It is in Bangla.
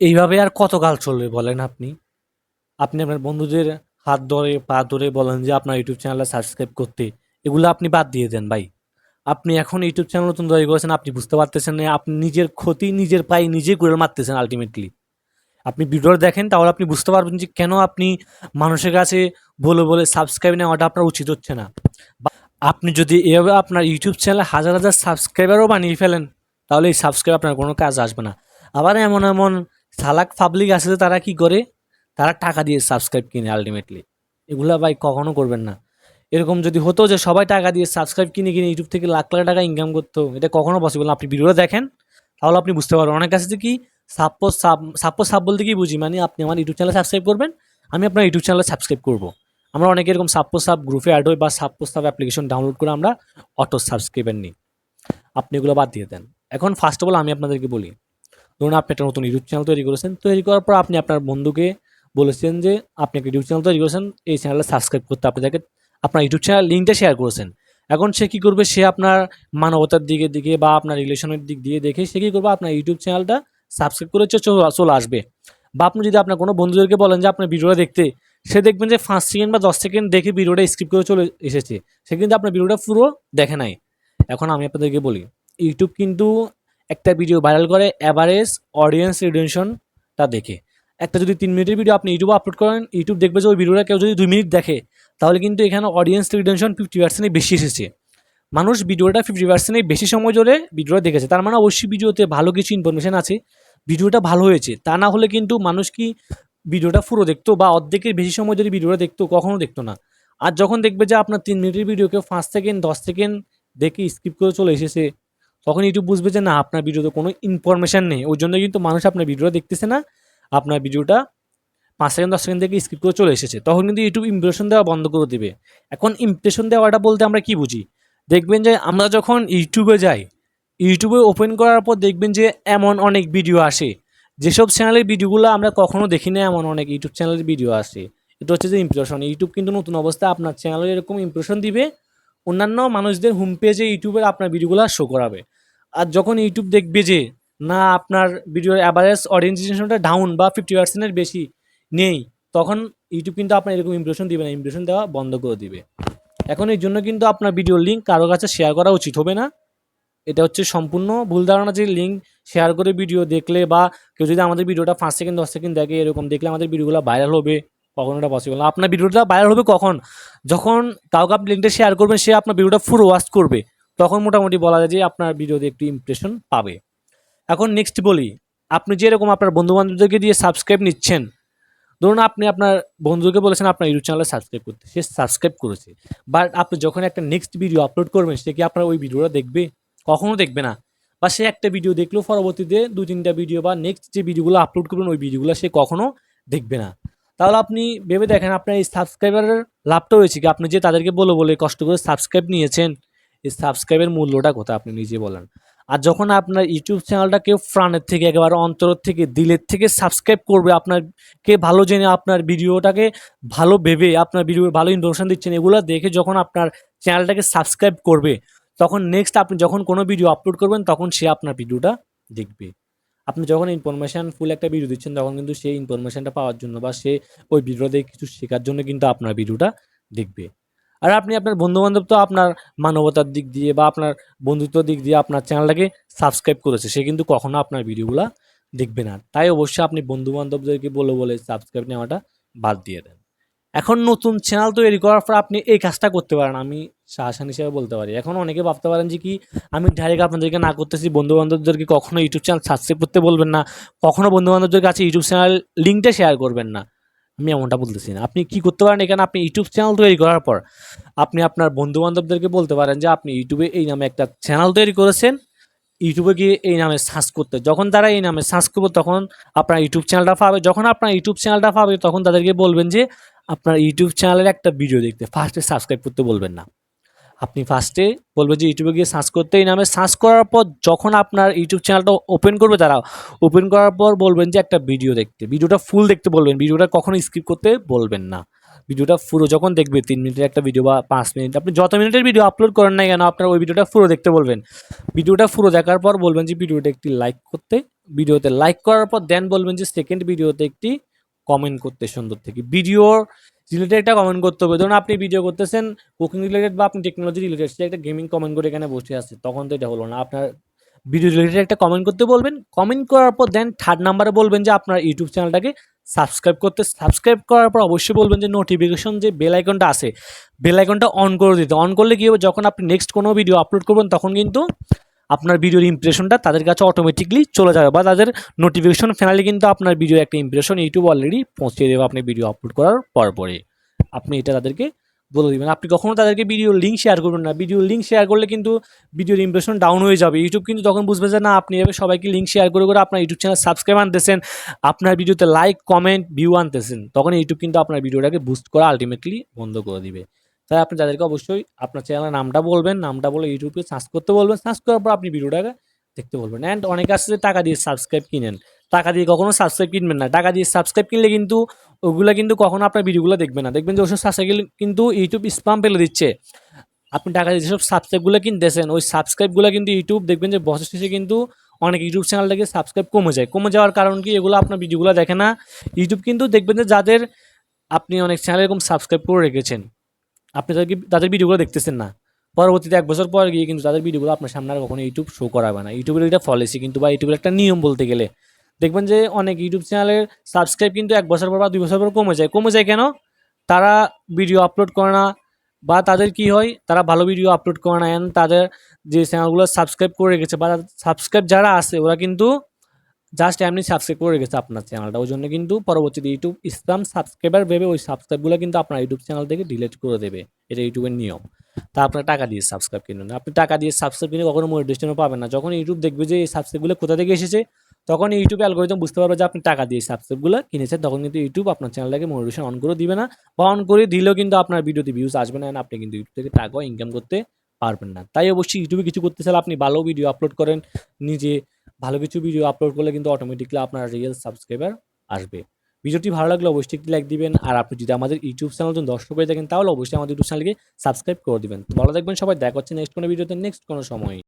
এইভাবে আর কতকাল চলবে বলেন আপনি? আপনি আপনার বন্ধুদের হাত ধরে, পা ধরে বলেন যে আপনার ইউটিউব চ্যানেলটা সাবস্ক্রাইব করতে। এগুলো আপনি বাদ দিয়ে দেন ভাই। আপনি এখন ইউটিউব চ্যানেল নতুন তৈরি করেছেন, আপনি বুঝতে পারতেছেন না, আপনি নিজের ক্ষতি নিজের পায়ে নিজেই করে মারতেছেন আল্টিমেটলি। আপনি ভিডিওটা দেখেন তাহলে আপনি বুঝতে পারবেন যে কেন আপনি মানুষের কাছে বলে, বলে সাবস্ক্রাইব নেওয়াটা আপনার উচিত হচ্ছে না। আপনি যদি এভাবে আপনার ইউটিউব চ্যানেলে হাজার, হাজার সাবস্ক্রাইবারও বানিয়ে ফেলেন, তাহলে এই সাবস্ক্রাইব আপনার কোনো কাজ আসবে না। আবার এমন, এমন চালাক পাবলিক যে তারা কি করে? তারা টাকা দিয়ে সাবস্ক্রাইব কিনে আলটিমেটলি এগুলা ভাই কখনো করবেন না। এরকম যদি হতো যে সবাই টাকা দিয়ে সাবস্ক্রাইব কিনে, কিনে ইউটিউব থেকে লাখ, লাখ টাকা ইনকাম করতো, এটা কখনো পসিবল না। আপনি ভিডিওটা দেখেন, তাহলে আপনি বুঝতে পারবেন। অনেক আছে কি সাপোজ সাব সাপোজ সাব বলতে কি বুঝি? মানে আপনি আমার ইউটিউব চ্যানেল সাবস্ক্রাইব করবেন, আমি আপনার ইউটিউব চ্যানেলে সাবস্ক্রাইব করব। আমরা অনেকে এরকম সাপোজ সাব গ্রুপে এড হই বা সাপোজ সাব অ্যাপ্লিকেশন ডাউনলোড করে আমরা অটো সাবস্ক্রাইবার নিই। আপনি এগুলো বাদ দিয়ে দেন। এখন ফার্স্ট অফ অল আমি আপনাদেরকে বলি, ধরুন আপনি একটা নতুন ইউটিউব চ্যানেল তৈরি করেছেন। তৈরি করার পর আপনি আপনার বন্ধুকে বলেছেন যে আপনি একটা ইউটিউব চ্যানেল তৈরি করেছেন, এই চ্যানেলটা সাবস্ক্রাইব করতে আপনি তাকে আপনার ইউটিউব চ্যানেল লিঙ্কটা শেয়ার করেছেন। এখন সে কী করবে? সে আপনার মানবতার দিকে, দিকে বা আপনার রিলেশনের দিক দিয়ে দেখে সে কী করবে? আপনার ইউটিউব চ্যানেলটা সাবস্ক্রাইব করে চলে আসবে। বা আপনি যদি আপনার কোনো বন্ধুদেরকে বলেন যে আপনার ভিডিওটা দেখতে, সে দেখবেন যে ৫ সেকেন্ড বা ১০ সেকেন্ড দেখে ভিডিওটা স্কিপ করে চলে এসেছে। সে কিন্তু আপনার ভিডিওটা পুরো দেখে নাই। এখন আমি আপনাদেরকে বলি, ইউটিউব কিন্তু একটা ভিডিও ভাইরাল করে অ্যাভারেজ অডিয়েন্স রিটেনশনটা দেখে। একটা যদি তিন মিনিটের ভিডিও আপনি ইউটিউবে আপলোড করেন, ইউটিউব দেখবে যে ওই ভিডিওটা কেউ যদি ২ মিনিট দেখে, তাহলে কিন্তু এখানে অডিয়েন্স রিটেনশন 50% এর বেশি এসেছে। মানুষ ভিডিওটা 50% এর বেশি সময় ধরে ভিডিওটা দেখেছে। তার মানে অবশ্যই ভিডিওতে ভালো কিছু ইনফরমেশন আছে। ভিডিওটা ভালো হয়েছে। তা না হলে কিন্তু মানুষ কি ভিডিওটা পুরো দেখতো বা অর্ধেকের বেশি সময় ধরে ভিডিওটা দেখতো? কখনো দেখতো না। আর যখন দেখবে যে আপনার তিন মিনিটের ভিডিও কেউ ৫ সেকেন্ড, ১০ সেকেন্ড দেখে স্কিপ করে চলে এসেছে, তখন ইউটিউব বুঝবে যে না আপনার ভিডিওতে কোনো ইনফরমেশন নেই। ওই জন্য কিন্তু মানুষ আপনার ভিডিওটা দেখতেছে না। আপনার ভিডিওটা পাঁচ সেকেন্ড, ১০ সেকেন্ড থেকে স্কিপ করে চলে এসেছে। তখন কিন্তু ইউটিউব ইমপ্রেশন দেওয়া বন্ধ করে দিবে। এখন ইমপ্রেশন দেওয়াটা বলতে আমরা কি বুঝি? দেখবেন যে আমরা যখন ইউটিউবে যাই, ইউটিউবে ওপেন করার পর দেখবেন যে এমন অনেক ভিডিও আসে। যেসব চ্যানেলের ভিডিওগুলো আমরা কখনো দেখি না এমন অনেক ইউটিউব চ্যানেলের ভিডিও আসে। এটা হচ্ছে যে ইমপ্রেশন। ইউটিউব কিন্তু নতুন অবস্থায় আপনার চ্যানেলে এরকম ইমপ্রেশন দিবে। অন্যান্য মানুষদের হোম পেজে ইউটিউবে আপনার ভিডিওগুলা শো করাবে। আর যখন ইউটিউব দেখবে যে না আপনার ভিডিওর অ্যাভারেজ অডিয়েন্স ডাউন বা ফিফটি পার্সেন্টের বেশি নেই, তখন ইউটিউব কিন্তু আপনার এরকম ইমপ্রেশন দিবে না। ইমপ্রেশন দেওয়া বন্ধ করে দিবে। এখন এর জন্য কিন্তু আপনার ভিডিওর লিঙ্ক কারও কাছে শেয়ার করা উচিত হবে না। এটা হচ্ছে সম্পূর্ণ ভুল ধারণা যে লিঙ্ক শেয়ার করে ভিডিও দেখলে বা কেউ যদি আমাদের ভিডিওটা ৫ সেকেন্ড, ১০ সেকেন্ড দেখে এরকম দেখলে আমাদের ভিডিওগুলো ভাইরাল হবে, কখনো এটা পসিবল না। আপনার ভিডিওটা ভাইরাল হবে কখন? যখন কাউকে আপনি লিঙ্কটা শেয়ার করবেন সে আপনার ভিডিওটা ফুল ওয়াচ করবে। তখন মোটামুটি বলা যায় যে আপনার ভিডিওতে একটু ইমপ্রেশন পাবে। এখন নেক্সট বলি, আপনি যে এরকম আপনার বন্ধু-বান্ধবদেরকে দিয়ে সাবস্ক্রাইব নিচ্ছেন, ধরুন আপনি আপনার বন্ধুকে বলেছেন আপনার ইউটিউব চ্যানেলে সাবস্ক্রাইব করতে। সে সাবস্ক্রাইব করেছে। বাট আপনি যখন একটা নেক্সট ভিডিও আপলোড করবেন সে কি আপনার ওই ভিডিওটা দেখবে? কখনো দেখবে না। বা সে একটা ভিডিও দেখলেও পরবর্তীতে ২-৩ টা ভিডিও বা নেক্সট যে ভিডিওগুলো আপলোড করবেন ওই ভিডিওগুলো সে কখনো দেখবে না। তাহলে আপনি ভেবে দেখেন আপনার এই সাবস্ক্রাইবারের লাভটা হয়েছে কি? আপনি যে তাদেরকে বলে, বলে কষ্ট করে সাবস্ক্রাইব নিয়েছেন, এই সাবস্ক্রাইবের মূল্যটা কোথায় আপনি নিজে বলেন। আর যখন আপনার ইউটিউব চ্যানেলটা কেউ প্রাণের থেকে একেবারে অন্তর থেকে দিলের থেকে সাবস্ক্রাইব করবে আপনারকে ভালো জেনে আপনার ভিডিওটাকে ভালো ভেবে আপনার ভিডিও ভালো ইনফরমেশন দিচ্ছেন এগুলো দেখে যখন আপনার চ্যানেলটাকে সাবস্ক্রাইব করবে, তখন নেক্সট আপনি যখন কোনো ভিডিও আপলোড করবেন তখন সে আপনার ভিডিওটা দেখবে। আপনি যখন ইনফরমেশন ফুল একটা ভিডিও দিচ্ছেন তখন কিন্তু সেই ইনফরমেশনটা পাওয়ার জন্য বা সে ওই ভিডিওটা দেখে কিছু শেখার জন্য কিন্তু আপনার ভিডিওটা দেখবে। আর আপনি আপনার বন্ধু-বান্ধব তো আপনার মানবতার দিক দিয়ে বা আপনার বন্ধুত্ব দিক দিয়ে আপনার চ্যানেলটাকে সাবস্ক্রাইব করেছে। সে কিন্তু কখনো আপনার ভিডিওগুলো দেখবে না। তাই অবশ্যই আপনি বন্ধু-বান্ধবদেরকে বলে, বলে সাবস্ক্রাইব নেওয়াটা বাদ দিয়ে দেন। এখন নতুন চ্যানেল তৈরি করার পর আপনি এই কাজটা করতে পারেন। আমি সাজেশন হিসেবে বলতে পারি। এখন অনেকে ভাবতে পারেন যে কি আমি ডাইরেক্ট আপনাদেরকে না করতেছি বন্ধু-বান্ধবদেরকে কখনো ইউটিউব চ্যানেল সাবস্ক্রাইব করতে বলবেন না। কখনো বন্ধু-বান্ধবদের কাছে ইউটিউব চ্যানেল লিঙ্কটা শেয়ার করবেন না। আমি এমনটা বলতেছি না। আপনি কি করতে পারেন এখানে আপনি ইউটিউব চ্যানেল তৈরি করার পর আপনি আপনার বন্ধু-বান্ধবদেরকে বলতে পারেন যে, আপনি ইউটিউবে এই নামে একটা চ্যানেল তৈরি করেছেন। ইউটিউবে গিয়ে এই নামে সার্চ করতে। যখন তারা এই নামে সার্চ করবে, তখন আপনার ইউটিউব চ্যানেলটা পাবে। যখন আপনার ইউটিউব চ্যানেলটা পাবে, তখন তাদেরকে বলবেন যে, আপনার ইউটিউব চ্যানেলের একটা ভিডিও দেখতে। ফার্স্টে সাবস্ক্রাইব করতে বলবেন না। আপনি ফার্স্টে বলবেন যে ইউটিউবে গিয়ে সার্চ করতে এই নামে সার্চ করার পর যখন আপনার ইউটিউব চ্যানেলটা ওপেন করবে তারা, ওপেন করার পর বলবেন যে একটা ভিডিও দেখতে। ভিডিওটা ফুল দেখতে বলবেন। ভিডিওটা কখনো স্কিপ করতে বলবেন না। ভিডিওটা পুরো যখন দেখবে তিন মিনিটের একটা ভিডিও বা পাঁচ মিনিট আপনি যত মিনিটের ভিডিও আপলোড করেন না কেন আপনার ওই ভিডিওটা পুরো দেখতে বলবেন ভিডিওটা পুরো দেখার পর বলবেন যে ভিডিওটা একটি লাইক করতে ভিডিওতে লাইক করার পর দেন বলবেন যে সেকেন্ড ভিডিওতে একটি কমেন্ট করতে সুন্দর থেকে ভিডিওর রিলেটেড একটা কমেন্ট করতে হবে। ধরুন আপনি ভিডিও করতেছেন কুকিং রিলেটেড বা আপনি টেকনোলজি রিলেটেড সে একটা গেমিং কমেন্ট করে এখানে বসে আছে। তখন তো এটা হলো না। আপনার ভিডিও রিলেটেড একটা কমেন্ট করতে বলবেন। কমেন্ট করার পর দেন থার্ড নাম্বারে বলবেন যে আপনার ইউটিউব চ্যানেলটাকে সাবস্ক্রাইব করতে। সাবস্ক্রাইব করার পর অবশ্যই বলবেন যে নোটিফিকেশন যে বেল আইকনটা আছে বেল আইকনটা অন করে দিতে। অন করলে কী হবে? যখন আপনি নেক্সট কোনো ভিডিও আপলোড করবেন, তখন কিন্তু আপনার ভিডিওর ইমপ্রেশনটা তাদের কাছে অটোমেটিকলি চলে যাবে বা তাদের নোটিফিকেশন ফেনালি কিন্তু আপনার ভিডিও একটা ইমপ্রেশন ইউটিউব অলরেডি পৌঁছে দেবে আপনি ভিডিও আপলোড করার পর পরে। আপনি এটা তাদেরকে বলে দিবেন। আপনি কখনও তাদেরকে ভিডিও লিঙ্ক শেয়ার করবেন না। ভিডিও লিঙ্ক শেয়ার করলে কিন্তু ভিডিওর ইমপ্রেশন ডাউন হয়ে যাবে। ইউটিউব কিন্তু তখন বুঝবে যে না, আপনি এভাবে সবাইকে লিঙ্ক শেয়ার করে করে আপনার ইউটিউব চ্যানেল সাবস্ক্রাইব আনতেছেন, আপনার ভিডিওতে লাইক কমেন্ট ভিউ আনতেছেন তখন ইউটিউব কিন্তু আপনার ভিডিওটাকে বুস্ট করা আলটিমেটলি বন্ধ করে দিবে। তাই আপনি যাদেরকে অবশ্যই আপনার চ্যানেলের নামটা বলবেন, নামটা বলে ইউটিউবে সার্চ করতে বলবেন। সার্চ করার পর আপনি ভিডিওটাকে দেখতে বলবেন। অ্যান্ড অনেকে আসছে টাকা দিয়ে সাবস্ক্রাইব কিনেন। টাকা দিয়ে কখনো সাবস্ক্রাইব কিনবেন না। টাকা দিয়ে সাবস্ক্রাইব কিনলে কিন্তু ওগুলো কিন্তু কখনো আপনার ভিডিওগুলো দেখবেন না। দেখবেন যে ওসব সাবস্ক্রাইব কিন্তু ইউটিউব স্পাম ফেলে দিচ্ছে। আপনি টাকা দিয়ে যেসব সাবস্ক্রাইবগুলো কিনতেছেন, ওই সাবস্ক্রাইবগুলো কিন্তু ইউটিউব দেখবেন যে বছর শেষে কিন্তু অনেক ইউটিউব চ্যানেল থেকে সাবস্ক্রাইব কমে যায়। কমে যাওয়ার কারণ কি? এগুলো আপনার ভিডিওগুলো দেখে না। ইউটিউব কিন্তু দেখবেন যে যাদের আপনি অনেক চ্যানেল এরকম সাবস্ক্রাইব করে রেখেছেন। আপনি তাদেরকে তাদের ভিডিওগুলো দেখতেছেন না। পরবর্তীতে এক বছর পর গিয়ে কিন্তু তাদের ভিডিওগুলো আপনার সামনে আর কখনো ইউটিউব শো করাবে না। ইউটিউবের এটা পলিসি কিন্তু বা ইউটিউবের একটা নিয়ম বলতে গেলে। দেখবেন যে অনেক ইউটিউব চ্যানেলের সাবস্ক্রাইব কিন্তু এক বছর পর বা দুই বছর পর কমে যায়। কমে যায় কেন? তারা ভিডিও আপলোড করে না বা তাদের কি হয়? তারা ভালো ভিডিও আপলোড করে না। তাদের যে চ্যানেলগুলো সাবস্ক্রাইব করে রেখেছে বা সাবস্ক্রাইব যারা আছে, ওরা কিন্তু জাস্ট এমনি সাবস্ক্রাইব করে রেখেছে আপনার চ্যানেলটা ওই জন্য কিন্তু পরবর্তীতে ইউটিউব ইসলাম সাবস্ক্রাইবার ভেবে ওই সাবস্ক্রাইবগুলো কিন্তু আপনার ইউটিউব চ্যানেল থেকে ডিলিট করে দেবে। এটা ইউটিউবের নিয়ম। তা আপনার টাকা দিয়ে সাবস্ক্রাইব কিনুন। আপনি টাকা দিয়ে সাবস্ক্রাইব কিনে কখনো মোটিভেশনও পাবেন না। যখন ইউটিউব দেখবে যে এই সাবস্ক্রাইবগুলো কোথা থেকে এসেছে, তখন ইউটিউব অ্যালগোরিদম বুঝতে পারবে যে আপনি টাকা দিয়ে সাবস্ক্রাইবগুলো কিনেছেন। তখন কিন্তু ইউটিউব আপনার চ্যানেলটাকে মোটিভেশন অন করে দিবে না বা অন করে দিলেও কিন্তু আপনার ভিডিওতে ভিউজ আসবে না। আপনি কিন্তু ইউটিউব থেকে টাকাও ইনকাম করতে পারবেন না। তাই অবশ্যই ইউটিউবে কিছু করতে চাইলে আপনি ভালো ভিডিও আপলোড করেন। নিজে ভালো কিছু ভিডিও আপলোড করলে কিন্তু অটোমেটিকলি আপনার রিয়েল সাবস্ক্রাইবার আসবে। ভিডিওটি ভালো লাগলে অবশ্যই একটি লাইক দিবেন, আর আপনি যদি আমাদের ইউটিউব চ্যানেল যদি দর্শক হয়ে থাকেন, তাহলে অবশ্যই আমাদের ইউটিউব চ্যানেলকে সাবস্ক্রাইব করে দিবেন। ভালো দেখবেন সবাই, দেখা হচ্ছে নেক্সট কোনো ভিডিওতে নেক্সট কোনো সময়।